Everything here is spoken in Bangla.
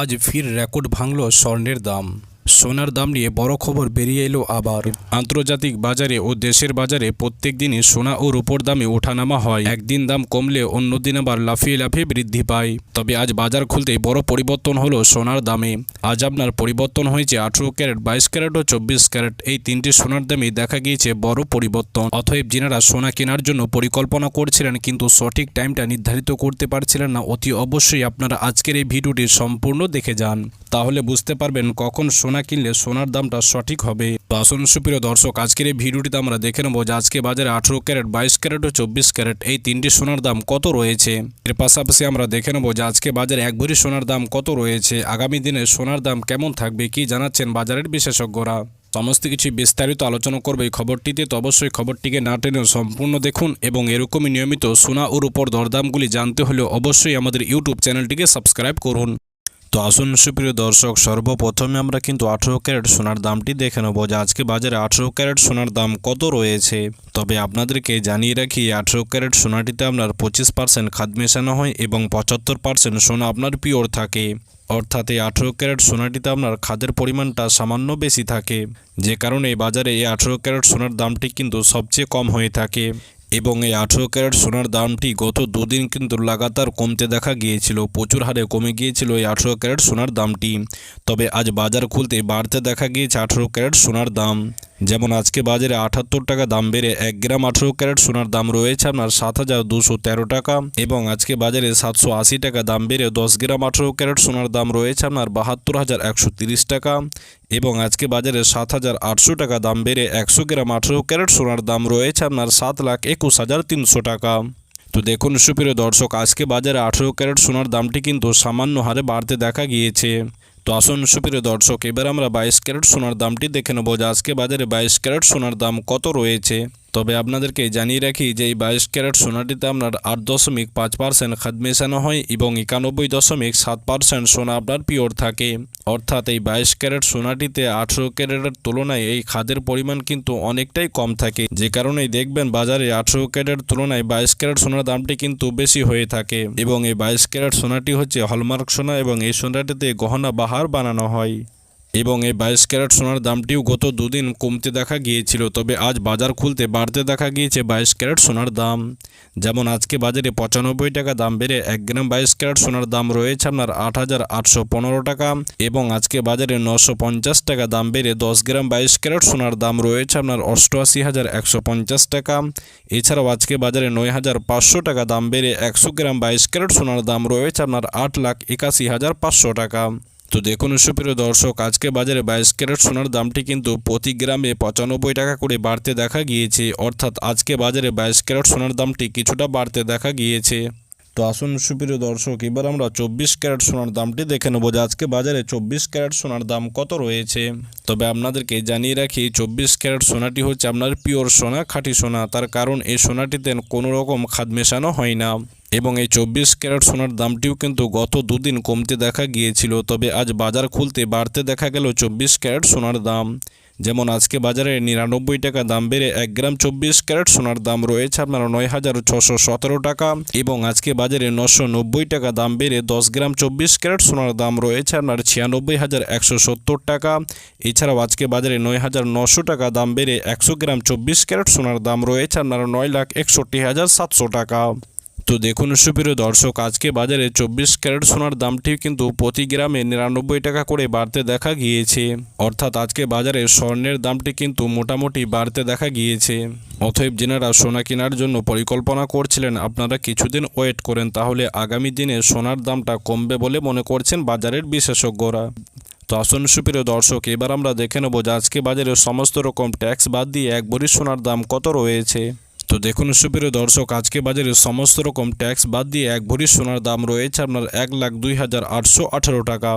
আজ ফির রেকর্ড ভাঙল স্বর্ণের দাম। সোনার দাম নিয়ে বড় খবর বেরিয়ে এলো আবার। আন্তর্জাতিক বাজারে ও দেশের বাজারে প্রত্যেক দিনই সোনা ও রূপোর দামে ওঠানামা হয়। একদিন দাম কমলে অন্য দিন আবার লাফিয়ে লাফিয়ে বৃদ্ধি পায়। তবে আজ বাজার খুলতেই বড় পরিবর্তন হলো সোনার দামে। আজ আপনার পরিবর্তন হয়েছে আঠেরো ক্যারেট, বাইশ ক্যারেট ও চব্বিশ ক্যারেট। এই তিনটি সোনার দামে দেখা গিয়েছে বড় পরিবর্তন। অতএব যিনারা সোনা কেনার জন্য পরিকল্পনা করছিলেন কিন্তু সঠিক টাইমটা নির্ধারিত করতে পারছিলেন না, অতি অবশ্যই আপনারা আজকের এই ভিডিওটি সম্পূর্ণ দেখে যান। তাহলে বুঝতে পারবেন কখন সোনা কিনলে সোনার দামটা সঠিক হবে। তো আসুন সুপ্রিয় দর্শক, আজকের এই ভিডিওটিতে আমরা দেখে নেব যে আজকে বাজারে আঠেরো ক্যারেট, বাইশ ক্যারেট ও চব্বিশ ক্যারেট এই তিনটি সোনার দাম কত রয়েছে। এর পাশাপাশি আমরা দেখে নেব যে আজকে বাজারে এক ভরি সোনার দাম কত রয়েছে। আগামী দিনে সোনার দাম কেমন থাকবে কি জানাচ্ছেন বাজারের বিশেষজ্ঞরা। সমস্ত কিছু বিস্তারিত আলোচনা করবে এই খবরটিতে, তো অবশ্যই খবরটিকে না টেনে সম্পূর্ণ দেখুন এবং এরকমই নিয়মিত সোনা ওর উপর দরদামগুলি জানতে হলে অবশ্যই আমাদের ইউটিউব চ্যানেলটিকে সাবস্ক্রাইব করুন। তো আসুন সুপ্রিয় দর্শক, সর্বপ্রথমে আমরা কিন্তু আঠেরো ক্যারেট সোনার দামটি দেখে নেব যে আজকে বাজারে আঠেরো ক্যারেট সোনার দাম কত রয়েছে। তবে আপনাদেরকে জানিয়ে রাখি, আঠেরো ক্যারেট সোনাটিতে আপনার পঁচিশ পার্সেন্ট খাদ মেশানো হয় এবং পঁচাত্তর পার্সেন্ট সোনা আপনার পিওর থাকে। অর্থাৎ এই আঠেরো ক্যারেট সোনাটিতে আপনার খাদের পরিমাণটা সামান্য বেশি থাকে। যে কারণে বাজারে এই আঠেরো ক্যারেট সোনার দামটি কিন্তু সবচেয়ে কম হয়ে থাকে। এবং এই আঠেরো ক্যারেট সোনার দামটি গত দুদিন কিন্তু লাগাতার কমতে দেখা গিয়েছিল, প্রচুর হারে কমে গিয়েছিল এই আঠেরো ক্যারেট সোনার দামটি। তবে আজ বাজার খুলতে বাড়তে দেখা গিয়েছে আঠেরো ক্যারেট সোনার দাম। যেমন আজকে বাজারে আটাত্তর টাকা দাম বেড়ে এক গ্রাম আঠেরো ক্যারেট সোনার দাম রয়েছে আপনার সাত হাজার দুশো তেরো টাকা। এবং আজকে বাজারে সাতশো আশি টাকা দাম বেড়ে দশ গ্রাম আঠেরো ক্যারেট সোনার দাম রয়েছে আপনার বাহাত্তর হাজার একশো তিরিশ টাকা। এবং আজকে বাজারে সাত হাজার আটশো টাকা দাম বেড়ে একশো গ্রাম আঠেরো ক্যারেট সোনার দাম রয়েছে আপনার সাত লাখ একুশ হাজার তিনশো টাকা। তো দেখুন সুপ্রিয় দর্শক, আজকে বাজারে আঠেরো ক্যারেট সোনার দামটি কিন্তু সামান্য হারে বাড়তে দেখা গিয়েছে। তো আসুন সুপ্রিয় দর্শক, এবার আমরা বাইশ ক্যারেট সোনার দামটি দেখে নেব। যে আজকে বাজারে বাইশ ক্যারেট সোনার দাম কত রয়েছে? তবে আপনাদেরকে জানিয়ে রাখি যে এই বাইশ ক্যারেট সোনাটিতে আপনার আট দশমিক পাঁচ পার্সেন্ট খাদ মেশানো হয় এবং একানব্বই দশমিক সাত পার্সেন্ট সোনা আপনার পিওর থাকে। অর্থাৎ এই বাইশ ক্যারেট সোনাটিতে আঠেরো ক্যারেটের তুলনায় এই খাদের পরিমাণ কিন্তু অনেকটাই কম থাকে। যে কারণেই দেখবেন বাজারে আঠেরো ক্যারেটের তুলনায় বাইশ ক্যারেট সোনার দামটি কিন্তু বেশি হয়ে থাকে এবং এই বাইশ ক্যারেট সোনাটি হচ্ছে হলমার্ক সোনা এবং এই সোনাটিতে গহনা বাহার বানানো হয়। এবং এই বাইশ ক্যারেট সোনার দামটিও গত দুদিন কমতে দেখা গিয়েছিল, তবে আজ বাজার খুলতে বাড়তে দেখা গিয়েছে বাইশ ক্যারেট সোনার দাম। যেমন আজকে বাজারে পঁচানব্বই টাকা দাম বেড়ে এক গ্রাম বাইশ ক্যারেট সোনার দাম রয়েছে আপনার আট হাজার আটশো পনেরো টাকা এবং আজকে বাজারে নশো পঞ্চাশ টাকা দাম বেড়ে দশ গ্রাম বাইশ ক্যারেট সোনার দাম রয়েছে আপনার অষ্টআশি হাজার একশো পঞ্চাশ টাকা। এছাড়াও আজকে বাজারে নয় হাজার পাঁচশো টাকা দাম বেড়ে একশো গ্রাম বাইশ ক্যারেট সোনার দাম রয়েছে আপনার আট লাখ একাশি হাজার পাঁচশো টাকা। তো দেখুন সুপ্রিয় দর্শক, আজকে বাজারে বাইশ ক্যারেট সোনার দামটি কিন্তু প্রতি গ্রামে পঁচানব্বই টাকা করে বাড়তে দেখা গিয়েছে। অর্থাৎ আজকে বাজারে বাইশ ক্যারেট সোনার দামটি কিছুটা বাড়তে দেখা গিয়েছে। তো আসুন সুপ্রিয় দর্শক, এবার আমরা চব্বিশ ক্যারেট সোনার দামটি দেখে নেব যে আজকে বাজারে চব্বিশ ক্যারেট সোনার দাম কত রয়েছে। তবে আপনাদেরকে জানিয়ে রাখি, চব্বিশ ক্যারেট সোনাটি হচ্ছে আপনার পিওর সোনা, খাঁটি সোনা। তার কারণ, এই সোনাটিতে কোনো রকম খাদ মেশানো হয় না। এবং এই চব্বিশ ক্যারেট সোনার দামটিও কিন্তু গত দুদিন কমতে দেখা গিয়েছিল, তবে আজ বাজার খুলতে বাড়তে দেখা গেল চব্বিশ ক্যারেট সোনার দাম। যেমন আজকে বাজারে নিরানব্বই টাকা দাম বেড়ে এক গ্রাম চব্বিশ ক্যারেট সোনার দাম রয়েছে আপনার নয় হাজার ছশো সতেরো টাকা এবং আজকে বাজারে নশো নব্বই টাকা দাম বেড়ে দশ গ্রাম চব্বিশ ক্যারেট সোনার দাম রয়েছে আপনার ছিয়ানব্বই হাজার একশো সত্তর টাকা। এছাড়াও আজকে বাজারে নয় হাজার নশো টাকা দাম বেড়ে একশো গ্রাম চব্বিশ ক্যারেট সোনার দাম রয়েছে আপনার নয় লাখ একষট্টি হাজার সাতশো টাকা। তো দেখুন সুপ্রিয় দর্শক, আজকে বাজারে চব্বিশ ক্যারেট সোনার দামটি কিন্তু প্রতি গ্রামে নিরানব্বই টাকা করে বাড়তে দেখা গিয়েছে। অর্থাৎ আজকে বাজারে স্বর্ণের দামটি কিন্তু মোটামুটি বাড়তে দেখা গিয়েছে। অতএব যেনারা সোনা কেনার জন্য পরিকল্পনা করছিলেন, আপনারা কিছুদিন ওয়েট করেন, তাহলে আগামী দিনে সোনার দামটা কমবে বলে মনে করছেন বাজারের বিশেষজ্ঞরা। তো আসুন সুপ্রিয় দর্শক, এবার আমরা দেখে নেব যে আজকে বাজারে সমস্ত রকম ট্যাক্স বাদ দিয়ে এক ভরি সোনার দাম কত রয়েছে। তো দেখুন, সুপ্রিয় দর্শক, আজকে বাজারে সমস্ত রকম ট্যাক্স বাদ দিয়ে এক ভরি সোনার দাম রয়েছে আপনার এক লাখ দুই হাজার আটশো আঠারো টাকা।